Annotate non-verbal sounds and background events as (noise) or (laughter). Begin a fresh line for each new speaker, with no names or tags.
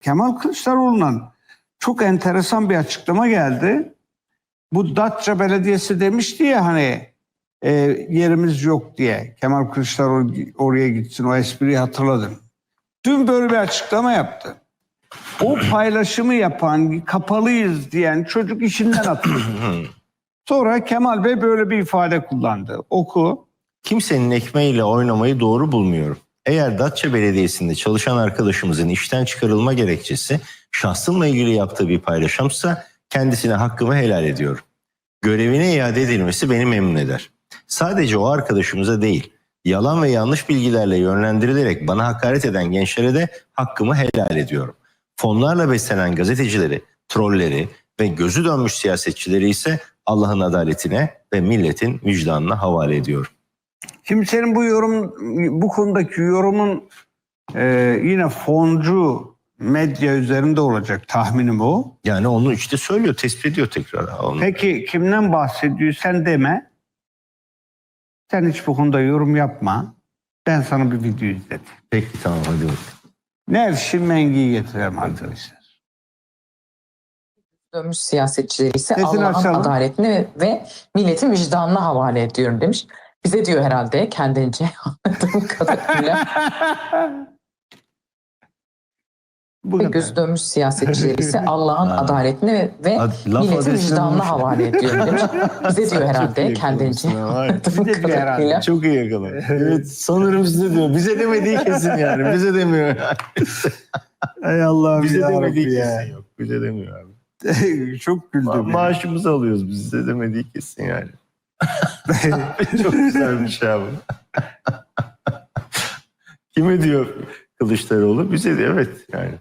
Kemal Kılıçdaroğlu'ndan çok enteresan bir açıklama geldi. Bu Datça Belediyesi demişti ya hani e, yerimiz yok diye. Kemal Kılıçdaroğlu oraya gitsin o espriyi hatırladım. Dün böyle bir açıklama yaptı. O paylaşımı yapan, kapalıyız diyen çocuk işinden atıldı. (coughs) Sonra Kemal Bey böyle bir ifade kullandı. Oku.
Kimsenin ekmeğiyle oynamayı doğru bulmuyorum. Eğer Datça Belediyesi'nde çalışan arkadaşımızın işten çıkarılma gerekçesi şahsımla ilgili yaptığı bir paylaşımsa kendisine hakkımı helal ediyorum. Görevine iade edilmesi beni memnun eder. Sadece o arkadaşımıza değil, yalan ve yanlış bilgilerle yönlendirilerek bana hakaret eden gençlere de hakkımı helal ediyorum. Fonlarla beslenen gazetecileri, trolleri ve gözü dönmüş siyasetçileri ise Allah'ın adaletine ve milletin vicdanına havale ediyorum.
Şimdi senin bu yorum, bu konudaki yorumun e, yine foncu medya üzerinde olacak tahminim o.
Yani onu işte söylüyor, tespit ediyor tekrar. Onu.
Peki kimden bahsediyor sen deme. Sen hiç bu konuda yorum yapma. Ben sana bir video izledim.
Peki tamam hadi bakalım.
Nevşin Mengi'yi getirelim arkadaşlar.
dönmüş siyasetçileri ise
Sesini
Allah'ın
açalım.
adaletine ve milletin vicdanına havale ediyorum demiş. Bize diyor herhalde kendince (laughs) anladığım kadarıyla. (laughs)
bu
ve gözü dönmüş siyasetçileri ise (laughs) Allah'ın
Ha.
adaletine ve
Ad-
milletin vicdanına havale demiş. Bize diyor herhalde kendince
Bize diyor herhalde.
Çok iyi yakalamış. Evet sanırım size diyor. Bize demediği kesin yani. Bize demiyor.
Ey Allah'ım
Bize
ya
demediği
ya.
kesin yok. Bize demiyor abi.
Çok güldüm.
Ma- maaşımızı alıyoruz. Bize demediği kesin yani. (laughs) Çok güzelmiş abi. Kime diyor Kılıçdaroğlu? Bize de evet yani.